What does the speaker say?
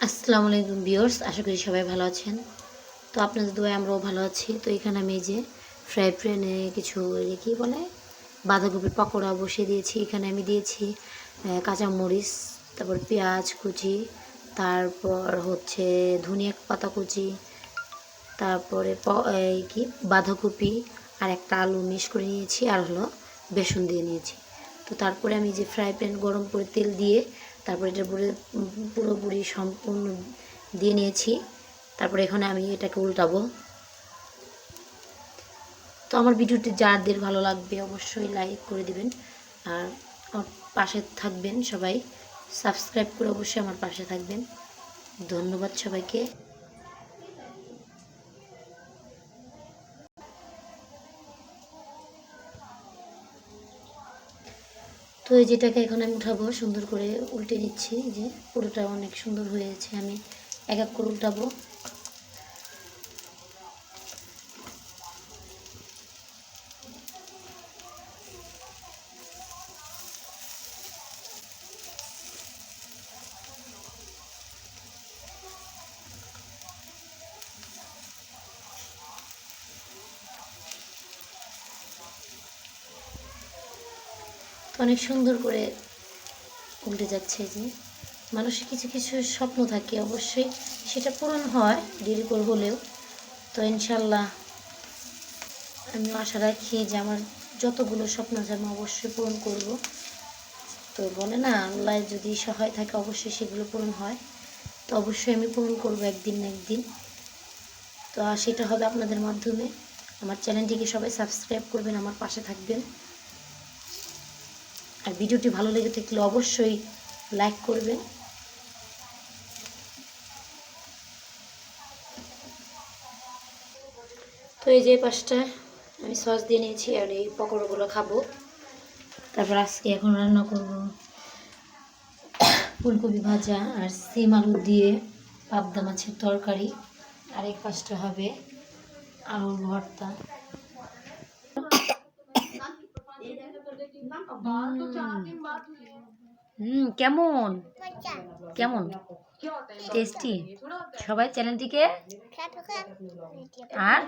আসসালামু আলাইকুম বিয়র্স আশা করি সবাই ভালো আছেন। তো আপনাদের দোয়ায় আমরাও ভালো আছি। তো এখানে আমি যে ফ্রাই প্যানে কিছু কী বলে বাঁধাকপির পকোড়া বসিয়ে দিয়েছি। এখানে আমি দিয়েছি আহ, কাঁচামরিচ তারপর পেঁয়াজ কুচি তারপর হচ্ছে ধনিয়া পাতা কুচি তারপরে এই কি বাঁধাকপি আর একটা আলু মিক্স করে নিয়েছি আর হলো বেসন দিয়ে নিয়েছি। তো তারপরে আমি যে ফ্রাই প্যান গরম করে তেল দিয়ে তারপরে এটা পুরো, পুরোপুরি সম্পূর্ণ দিয়ে নিয়েছি। তারপরে এখানে আমি এটাকে উল্টাবো। তো আমার ভিডিওটি যাদের ভালো লাগবে অবশ্যই লাইক করে দিবেন। আর আমার পাশে থাকবেন সবাই। সাবস্ক্রাইব করে অবশ্যই আমার পাশে থাকবেন। ধন্যবাদ সবাইকে। তো এই যেটাকে এখন আমি উঠাবো, সুন্দর করে উল্টে নিচ্ছি, যে পুরোটা অনেক সুন্দর হয়েছে আমি এক এক করে উল্টাবো। অনেক সুন্দর করে উল্টে যাচ্ছে যে। মানুষের কিছু কিছু স্বপ্ন থাকে অবশ্যই, সেটা পূরণ হয় দেরি করে হলেও। তো ইনশাল্লাহ আমি আশা রাখি যে আমার যতগুলো স্বপ্ন আছে আমি অবশ্যই পূরণ করব। তো বলে না, আল্লাহ যদি সহায় থাকে অবশ্যই সেগুলো পূরণ হয়। তো অবশ্যই আমি পূরণ করব একদিন না একদিন। তো সেটা হবে আপনাদের মাধ্যমে। আমার চ্যানেলটিকে সবাই সাবস্ক্রাইব করবেন, আমার পাশে থাকবেন। আর ভিডিওটি ভালো লেগে থাকলে অবশ্যই লাইক করবেন। তো এই যে পাঁচটা, আমি সস দিয়ে নিয়েছি আর এই পকোড়াগুলো খাব। তারপর আজকে এখন রান্না করব ফুলকপি ভাজা আর সিম আলু দিয়ে পাবদা মাছের তরকারি। আর এই পাঁচটা হবে আলুর ভর্তা। হুম। কেমন? কেমন? টেস্টি? সবাই চ্যানেলটিকে আর